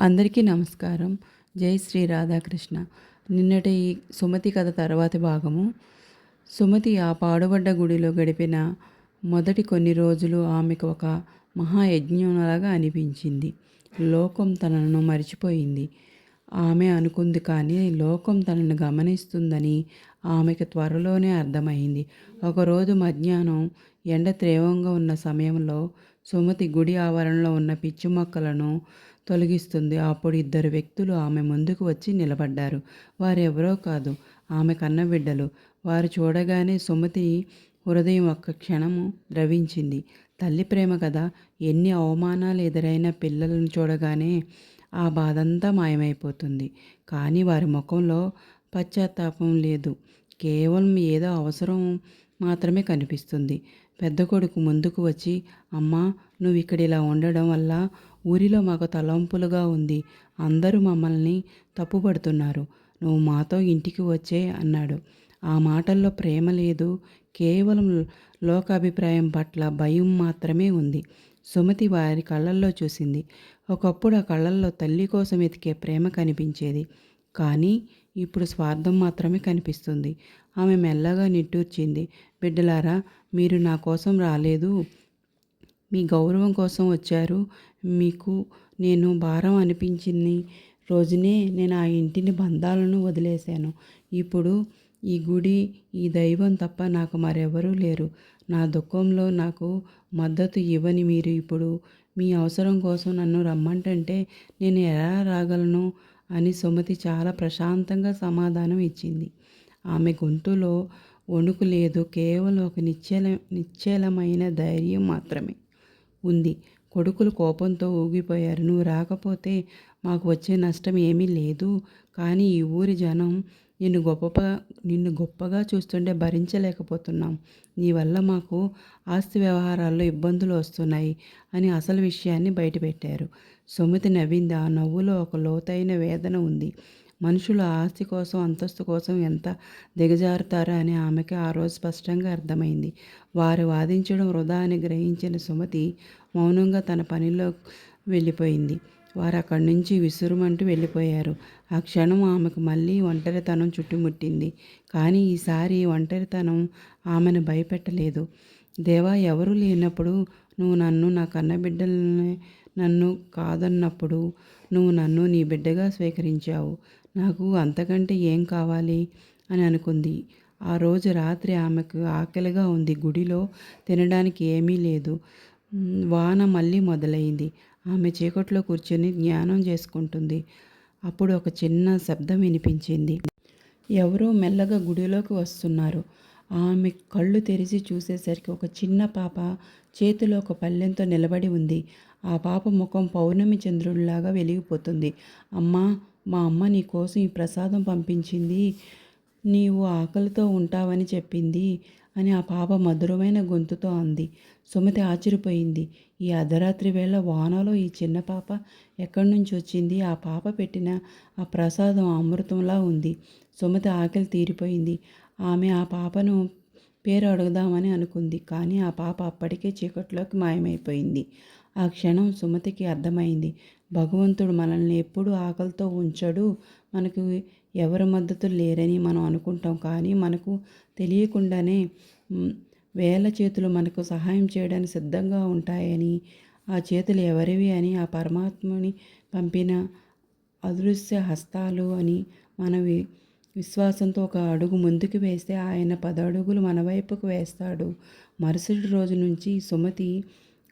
అందరికీ నమస్కారం. జై శ్రీ రాధాకృష్ణ. నిన్నటి ఈ సుమతి కథ తర్వాతి భాగము. సుమతి ఆ పాడుబడ్డ గుడిలో గడిపిన మొదటి కొన్ని రోజులు ఆమెకు ఒక మహాయజ్ఞంలాగా అనిపించింది. లోకం తనను మరిచిపోయింది. ఆమె అనుకుంది కానీ లోకం తనను గమనిస్తుందని ఆమెకు త్వరలోనే అర్థమైంది. ఒకరోజు మధ్యాహ్నం ఎండ తీవ్రంగా ఉన్న సమయంలో సుమతి గుడి ఆవరణలో ఉన్న పిచ్చి మొక్కలను తొలగిస్తుంది. అప్పుడు ఇద్దరు వ్యక్తులు ఆమె ముందుకు వచ్చి నిలబడ్డారు. వారెవరో కాదు ఆమె కన్నబిడ్డలు వారు చూడగానే సుమతి హృదయం ఒక్క క్షణము ద్రవించింది. తల్లి ప్రేమ కదా ఎన్ని అవమానాలు ఎదురైన పిల్లలను చూడగానే ఆ బాధంతా మాయమైపోతుంది. కానీ వారి ముఖంలో పశ్చాత్తాపం లేదు. కేవలం ఏదో అవసరం మాత్రమే కనిపిస్తుంది. పెద్ద కొడుకు ముందుకు వచ్చి అమ్మా నువ్వు ఇక్కడ ఇలా ఉండడం వల్ల ఊరిలో మాకు తలంపులుగా ఉంది. అందరూ మమ్మల్ని తప్పుపడుతున్నారు. నువ్వు మాతో ఇంటికి వచ్చే అన్నాడు. ఆ మాటల్లో ప్రేమ లేదు. కేవలం లోకాభిప్రాయం పట్ల భయం మాత్రమే ఉంది. సుమతి వారి కళ్ళల్లో చూసింది. ఒకప్పుడు ఆ కళ్ళల్లో తల్లి కోసం వెతికే ప్రేమ కనిపించేది. కానీ ఇప్పుడు స్వార్థం మాత్రమే కనిపిస్తుంది. ఆమె మెల్లగా నిట్టూర్చింది. బిడ్డలారా మీరు నా కోసం రాలేదు. మీ గౌరవం కోసం వచ్చారు. మీకు నేను భారం అనిపించింది. రోజునే నేను ఆ ఇంటిని బంధాలను వదిలేశాను. ఇప్పుడు ఈ గుడి ఈ దైవం తప్ప నాకు మరెవరూ లేరు. నా దుఃఖంలో నాకు మద్దతు ఇవ్వని మీరు ఇప్పుడు మీ అవసరం కోసం నన్ను రమ్మంటంటే నేను ఎలా రాగలను అని సుమతి చాలా ప్రశాంతంగా సమాధానం ఇచ్చింది. ఆమె గొంతులో వణుకు లేదు. కేవలం ఒక నిశ్చల నిశ్చలమైన ధైర్యం మాత్రమే. ఉంది. కొడుకులు కోపంతో ఊగిపోయారు. నువ్వు రాకపోతే మాకు వచ్చే నష్టం ఏమీ లేదు. కానీ ఈ ఊరి జనం నిన్ను గొప్ప నిన్ను గొప్పగా చూస్తుంటే భరించలేకపోతున్నాం. నీ వల్ల మాకు ఆస్తి వ్యవహారాల్లో ఇబ్బందులు వస్తున్నాయి అని అసలు విషయాన్ని బయటపెట్టారు. సుమతి నవ్వింది. ఆ నవ్వులో ఒక లోతైన వేదన ఉంది. మనుషులు ఆస్తి కోసం అంతస్తు కోసం ఎంత దిగజారుతారో అని ఆమెకి ఆ రోజు స్పష్టంగా అర్థమైంది. వారు వాదించడం వృధా అని గ్రహించిన సుమతి మౌనంగా తన పనిలో వెళ్ళిపోయింది. వారు అక్కడి నుంచి విసురుమంటూ వెళ్ళిపోయారు. ఆ క్షణం ఆమెకు మళ్ళీ ఒంటరితనం చుట్టుముట్టింది. కానీ ఈసారి ఒంటరితనం ఆమెను భయపెట్టలేదు. దేవా ఎవరూ లేనప్పుడు నువ్వు నన్ను నా కన్నబిడ్డలని నన్ను కాదన్నప్పుడు నువ్వు నన్ను నీ బిడ్డగా స్వీకరించావు. నాకు అంతకంటే ఏం కావాలి? అని అనుకుంది. ఆ రోజు రాత్రి ఆమెకు ఆకలిగా ఉంది. గుడిలో తినడానికి ఏమీ లేదు. వాన మళ్ళీ మొదలైంది. ఆమె చీకట్లో కూర్చొని జ్ఞానం చేసుకుంటుంది. అప్పుడు ఒక చిన్న శబ్దం వినిపించింది. ఎవరో మెల్లగా గుడిలోకి వస్తున్నారు. ఆమె కళ్ళు తెరిచి చూసేసరికి ఒక చిన్న పాప చేతిలో ఒక పల్లెంతో నిలబడి ఉంది. ఆ పాప ముఖం పౌర్ణమి చంద్రుడిలాగా వెలిగిపోతుంది. అమ్మా మా అమ్మ నీ కోసం ఈ ప్రసాదం పంపించింది. నీవు ఆకలితో ఉంటావని చెప్పింది అని ఆ పాప మధురమైన గొంతుతో అంది. సుమతి ఆశ్చర్యపోయింది. ఈ అర్ధరాత్రి వేళ వానలో ఈ చిన్న పాప ఎక్కడి నుంచి వచ్చింది? ఆ పాప పెట్టిన ఆ ప్రసాదం అమృతంలా ఉంది. సుమతి ఆకలి తీరిపోయింది. ఆమె ఆ పాపను పేరు అడుగుదామని అనుకుంది. కానీ ఆ పాప అప్పటికే చీకట్లోకి మాయమైపోయింది. ఆ క్షణం సుమతికి అర్థమైంది. భగవంతుడు మనల్ని ఎప్పుడు ఆకలితో ఉంచడు. మనకు ఎవరి మద్దతు లేరని మనం అనుకుంటాం. కానీ మనకు తెలియకుండానే వేల చేతులు మనకు సహాయం చేయడానికి సిద్ధంగా ఉంటాయని ఆ చేతులు ఎవరివి అని ఆ పరమాత్మని పంపిన అదృశ్య హస్తాలు అని మనవి విశ్వాసంతో ఒక అడుగు ముందుకు వేస్తే ఆయన పదడుగులు అడుగులు మన వైపుకు వేస్తాడు. మరుసటి రోజు నుంచి సుమతి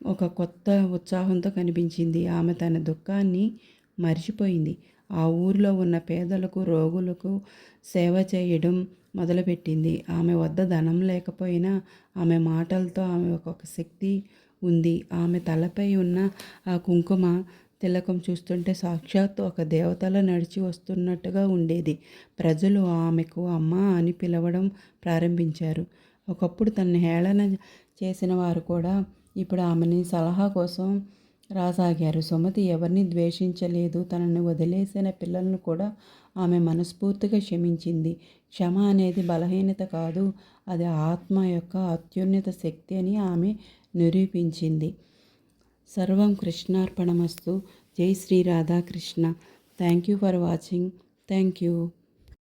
ఒక కొత్త ఉత్సాహంతో కనిపించింది. ఆమె తన దుఃఖాన్ని మర్చిపోయింది. ఆ ఊరిలో ఉన్న పేదలకు రోగులకు సేవ చేయడం మొదలుపెట్టింది. ఆమె వద్ద ధనం లేకపోయినా ఆమె మాటలతో ఆమె ఒక శక్తి ఉంది. ఆమె తలపై ఉన్న ఆ కుంకుమ తిలకం చూస్తుంటే సాక్షాత్తు ఒక దేవతల నడిచి వస్తున్నట్టుగా ఉండేది. ప్రజలు ఆమెకు అమ్మ అని పిలవడం ప్రారంభించారు. ఒకప్పుడు తన హేళన చేసిన వారు కూడా ఇప్పుడు ఆమెని సలహా కోసం రాసాగారు. సుమతి ఎవరిని ద్వేషించలేదు. తనని వదిలేసిన పిల్లలను కూడా ఆమె మనస్ఫూర్తిగా క్షమించింది. క్షమ అనేది బలహీనత కాదు. అది ఆత్మ యొక్క అత్యున్నత శక్తి అని ఆమె నిరూపించింది. సర్వం కృష్ణార్పణమస్తు. జై Shri Radhakrishna. Thank you for watching. Thank you.